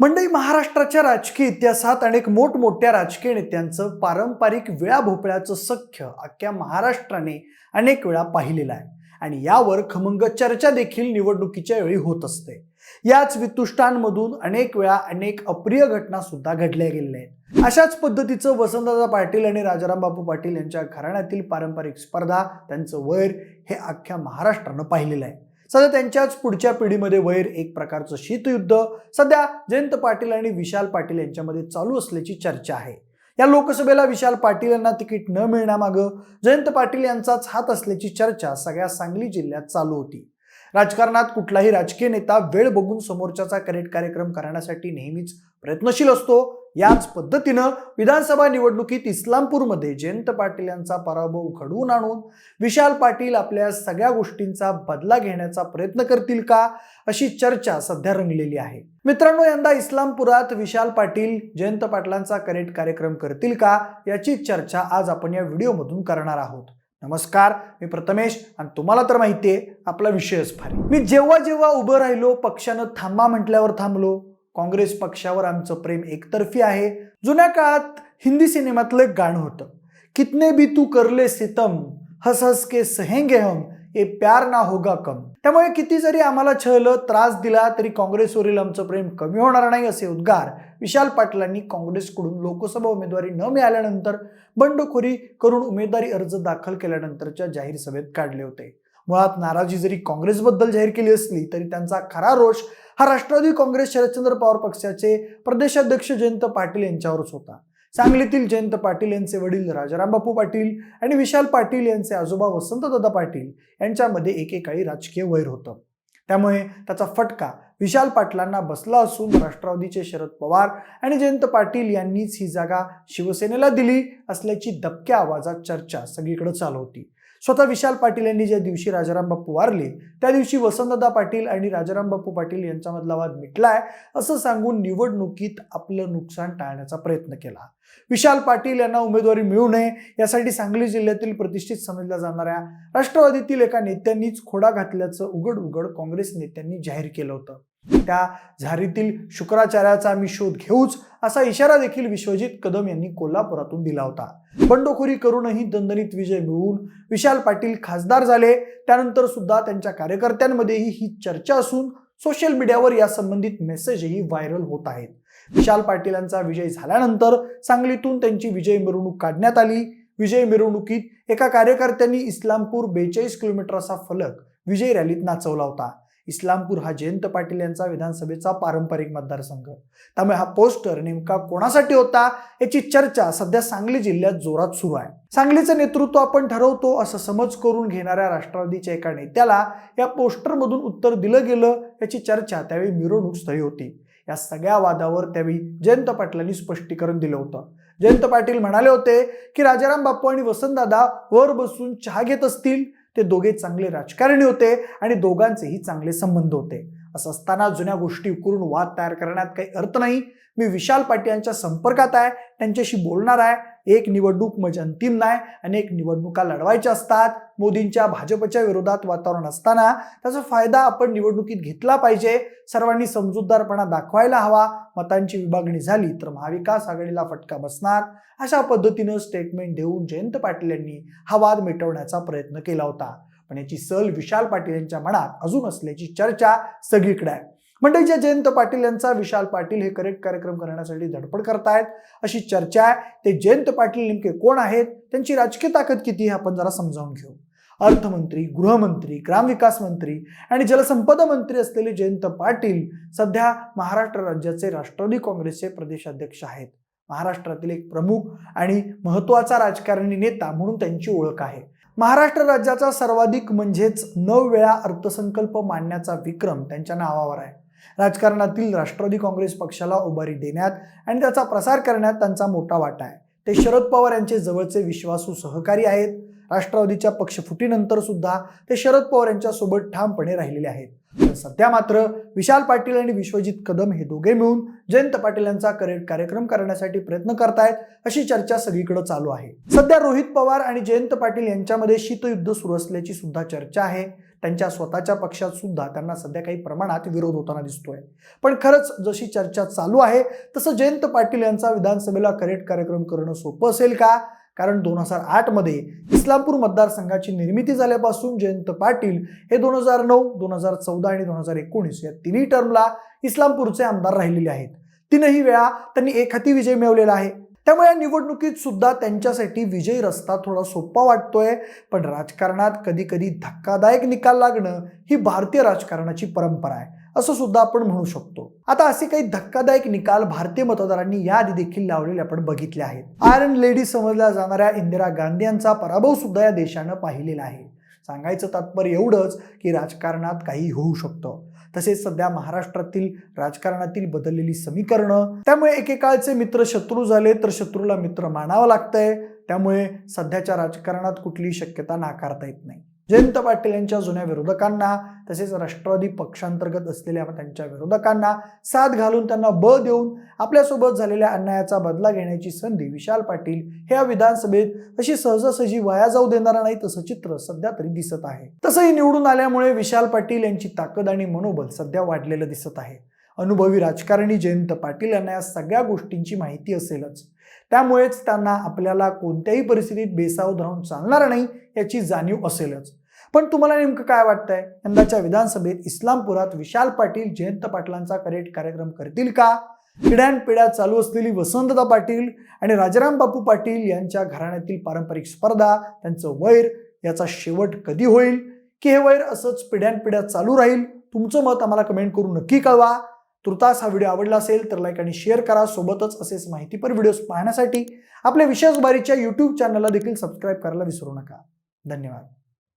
मंडई महाराष्ट्राच्या राजकीय इतिहासात अनेक मोठमोठ्या राजकीय नेत्यांचं पारंपरिक विळा भोपळ्याचं सख्य अख्ख्या महाराष्ट्राने अनेक वेळा पाहिलेलं आहे. आणि यावर खमंग चर्चा देखील निवडणुकीच्या वेळी होत असते. याच वितुष्टांमधून अनेक वेळा अनेक अप्रिय घटना सुद्धा घडल्या गेलेल्या आहेत. अशाच पद्धतीचं वसंतदादा पाटील आणि राजाराम बापू पाटील यांच्या घराण्यातील पारंपरिक स्पर्धा त्यांचं वैर हे अख्ख्या महाराष्ट्रानं पाहिलेलं आहे. सध्या त्यांच्याच पुढच्या पिढीमध्ये वैर एक प्रकारचं शीतयुद्ध सध्या जयंत पाटील आणि विशाल पाटील यांच्यामध्ये चालू असल्याची चर्चा आहे. या लोकसभेला विशाल पाटील यांना तिकीट न मिळण्यामागं जयंत पाटील यांचाच हात असल्याची चर्चा सगळ्या सांगली जिल्ह्यात चालू होती. राजकारणात कुठलाही राजकीय नेता वेळ बघून समोरच्याचा करेक्ट कार्यक्रम करण्यासाठी नेहमीच प्रयत्नशील असतो. याच पद्धतीनं विधानसभा निवडणुकीत इस्लामपूरमध्ये जयंत पाटील यांचा पराभव घडवून आणून विशाल पाटील आपल्या सगळ्या गोष्टींचा बदला घेण्याचा प्रयत्न करतील का अशी चर्चा सध्या रंगलेली आहे. मित्रांनो यंदा इस्लामपुरात विशाल पाटील जयंत पाटलांचा करेक्ट कार्यक्रम करतील का याची चर्चा आज आपण या व्हिडिओमधून करणार आहोत. नमस्कार मी प्रथमेश आणि तुम्हाला तर माहिती आहे आपला विषयच भारी. मी जेव्हा जेव्हा उभं राहिलो पक्षानं थांबा म्हटल्यावर थांबलो. काँग्रेस पक्षावर आमचं प्रेम एकतर्फी आहे. जुन्या काळात हिंदी सिनेमातलं एक गाणं होतं. कितने भी तू करले सितम हस हस के सहेंगे हम ये प्यार ना होगा कम. त्यामुळे किती जरी आम्हाला छळलं त्रास दिला तरी काँग्रेसवरील आमचं प्रेम कमी होणार नाही असे उद्गार विशाल पाटलांनी काँग्रेसकडून लोकसभा उमेदवारी न मिळाल्यानंतर बंडखोरी करून उमेदवारी अर्ज दाखल केल्यानंतरच्या जाहीर सभेत काढले होते. मुळात नाराजी जरी काँग्रेसबद्दल जाहीर केली असली तरी त्यांचा खरा रोष हा राष्ट्रवादी काँग्रेस शरदचंद्र पवार पक्षाचे प्रदेशाध्यक्ष जयंत पाटील यांच्यावरच होता. सांगलीतील जयंत पाटील यांचे वडील राजाराम बापू पाटील आणि विशाल पाटील यांचे आजोबा वसंतदादा पाटील यांच्यामध्ये एकेकाळी राजकीय वैर होतं. त्यामुळे त्याचा फटका विशाल पाटलांना बसला असून राष्ट्रवादीचे शरद पवार आणि जयंत पाटील यांनीच ही जागा शिवसेनेला दिली असल्याची दबक्या आवाजात चर्चा सगळीकडे चालू होती. स्वतः विशाल पाटील यांनी ज्या दिवशी राजाराम बापू वारले त्या दिवशी वसंतदा पाटील आणि राजाराम बापू पाटील यांच्यामधला वाद मिटलाय असं सांगून निवडणुकीत आपलं नुकसान टाळण्याचा प्रयत्न केला. विशाल पाटील यांना उमेदवारी मिळू नये यासाठी सांगली जिल्ह्यातील प्रतिष्ठित समजल्या जाणाऱ्या राष्ट्रवादीतील एका नेत्यांनीच खोडा घातल्याचं उघड उघड काँग्रेस नेत्यांनी जाहीर केलं होतं. त्या झारीतील शुक्राचार्याचा आम्ही शोध घेऊच असा इशारा देखील विश्वजित कदम यांनी कोल्हापुरातून दिला होता. बंडखोरी करूनही दणदणीत विजय मिळवून विशाल पाटील खासदार झाले. त्यानंतर सुद्धा त्यांच्या कार्यकर्त्यांमध्येही ही चर्चा असून सोशल मीडियावर या संबंधित मेसेजही व्हायरल होत आहेत. विशाल पाटीलांचा विजय झाल्यानंतर सांगलीतून त्यांची विजय मिरवणूक काढण्यात आली. विजय मिरवणुकीत एका कार्यकर्त्यांनी इस्लामपूर बेचाळीस किलोमीटर असा फलक विजय रॅलीत नाचवला होता. इस्लामपूर हा जयंत पाटील यांचा विधानसभेचा पारंपरिक मतदारसंघ. त्यामुळे हा पोस्टर नेमका कोणासाठी होता याची चर्चा सध्या सांगली जिल्ह्यात जोरात सुरू आहे. सांगलीचं नेतृत्व आपण ठरवतो असं समज करून घेणाऱ्या राष्ट्रवादीच्या एका नेत्याला या पोस्टरमधून उत्तर दिलं गेलं याची चर्चा त्यावेळी मिरवणूक स्थळी होती. या सगळ्या वादावर त्यावेळी जयंत पाटलांनी स्पष्टीकरण दिलं होतं. जयंत पाटील म्हणाले होते की राजाराम बापू आणि वसंतदादा वर बसून चहा घेत असतील ते दोघे चांगले राजकारणी होते आणि दोघांचेही चांगले संबंध होते. असं असताना जुन्या गोष्टी उकरून वाद तयार करण्यात काही अर्थ नाही. मी विशाल पाटील यांच्या संपर्कात आहे त्यांच्याशी बोलणार आहे. एक निवडणूक म्हणजे अंतिम नाही अनेक निवडणुका लढवायच्या असतात. मोदींच्या भाजपच्या विरोधात वातावरण असताना त्याचा फायदा आपण निवडणुकीत घेतला पाहिजे. सर्वांनी समजूतदारपणा दाखवायला हवा. मतांची विभागणी झाली तर महाविकास आघाडीला फटका बसणार. अशा पद्धतीनं स्टेटमेंट देऊन जयंत पाटील यांनी हा वाद मिटवण्याचा प्रयत्न केला होता. पण याची सल विशाल पाटील यांच्या मनात अजून असल्याची चर्चा सगळीकडे आहे. म्हणजे जे जयंत पाटील यांचा विशाल पाटील हे करेक्ट कार्यक्रम करण्यासाठी धडपड करतायत. अशी चर्चा आहे. ते जयंत पाटील नेमके कोण आहेत? त्यांची राजकीय ताकद किती हे आपण जरा समजावून घेऊ. अर्थमंत्री गृहमंत्री ग्रामविकास मंत्री आणि जलसंपदा मंत्री असलेले जयंत पाटील सध्या महाराष्ट्र राज्याचे राष्ट्रवादी काँग्रेसचे प्रदेशाध्यक्ष आहेत. महाराष्ट्रातील एक प्रमुख आणि महत्त्वाचा राजकारणी नेता म्हणून त्यांची ओळख आहे. महाराष्ट्र राज्याचा सर्वाधिक म्हणजेच नऊ वेळा अर्थसंकल्प मांडण्याचा विक्रम त्यांच्या नावावर आहे. राजकारणातील राष्ट्रवादी काँग्रेस पक्षाला उभारी देण्यात आणि त्याचा प्रसार करण्यात त्यांचा मोठा वाटा आहे. ते शरद पवार यांचे जवळचे विश्वासू सहकारी आहेत. राष्ट्रवादीच्या पक्षफुटीनंतर सुद्धा ते शरद पवार यांच्या सोबत ठामपणे राहिलेले आहेत. तर सध्या मात्र विशाल पाटील आणि विश्वजित कदम हे दोघे मिळून जयंत पाटील यांचा कार्यक्रम करण्यासाठी प्रयत्न करतायत अशी चर्चा सगळीकडे चालू आहे. सध्या रोहित पवार आणि जयंत पाटील यांच्यामध्ये शीतयुद्ध सुरू असल्याची सुद्धा चर्चा आहे. त्यांच्या स्वतःच्या पक्षात सुद्धा त्यांना सध्या काही प्रमाणात विरोध होताना दिसतोय. पण खरंच जशी चर्चा चालू आहे तसं जयंत पाटील यांचा विधानसभेला करेक्ट कार्यक्रम करणं सोपं असेल का? कारण दोन हजार आठमध्ये इस्लामपूर मतदारसंघाची निर्मिती झाल्यापासून जयंत पाटील हे दोन हजार नऊ दोन हजार चौदा आणि दोन हजार एकोणीस या तिन्ही टर्मला इस्लामपूरचे आमदार राहिलेले आहेत. तीनही वेळा त्यांनी एक हाती विजय मिळवलेला आहे. त्यामुळे या निवडणुकीत सुद्धा त्यांच्यासाठी विजयी रस्ता थोडा सोपा वाटतोय. पण राजकारणात कधी कधी धक्कादायक निकाल लागणं ही भारतीय राजकारणाची परंपरा आहे असं सुद्धा आपण म्हणू शकतो. आता असे काही धक्कादायक निकाल भारतीय मतदारांनी याआधी देखील लावलेले आपण बघितले आहेत. आयरन लेडी समजल्या जाणाऱ्या इंदिरा गांधी यांचा पराभव सुद्धा या देशानं पाहिलेला आहे. सांगायचं तात्पर्य एवढंच की राजकारणात काही होऊ शकतं. तसेच सध्या महाराष्ट्रातील राजकारणातील बदललेली समीकरणं त्यामुळे एकेकाळचे मित्र शत्रू झाले तर शत्रूला मित्र मानावं लागतंय. त्यामुळे सध्याच्या राजकारणात कुठलीही शक्यता नाकारता येत नाही. जयंत पाटील यांच्या जुन्या विरोधकांना तसेच राष्ट्रवादी पक्षांतर्गत असलेल्या त्यांच्या विरोधकांना साथ घालून त्यांना ब देऊन आपल्यासोबत झालेल्या अन्यायाचा बदला घेण्याची संधी विशाल पाटील हे या विधानसभेत अशी सहजासहजी वाया जाऊ देणारा नाही तसं चित्र सध्या तरी दिसत आहे. तसंही निवडून आल्यामुळे विशाल पाटील यांची ताकद आणि मनोबल सध्या वाढलेलं दिसत आहे. अनुभवी राजकारणी जयंत पाटील यांना या सगळ्या गोष्टींची माहिती असेलच. त्यामुळेच त्यांना आपल्याला कोणत्याही परिस्थितीत बेसावध राहून चालणार नाही याची जाणीव असेलच. पण तुम्हाला नेमकं काय वाटतंय? यंदाच्या विधानसभेत इस्लामपुरात विशाल पाटील जयंत पाटलांचा करेक्ट कार्यक्रम करतील का? पिढ्यानपिढ्या चालू असलेली वसंतदा पाटील आणि राजाराम बापू पाटील यांच्या घराण्यातील पारंपरिक स्पर्धा त्यांचं वैर याचा शेवट कधी होईल? की हे वैर असंच पिढ्यानपिढ्या चालू राहील? तुमचं मत आम्हाला कमेंट करून नक्की कळवा. तुर्तास हा व्हिडिओ आवडला असेल तर लाईक आणि शेअर करा. सोबतच असेच माहितीपर व्हिडिओज पाहण्यासाठी आपल्या विशेष बारीच्या यूट्यूब चॅनलला देखील सबस्क्राईब करायला विसरू नका. धन्यवाद.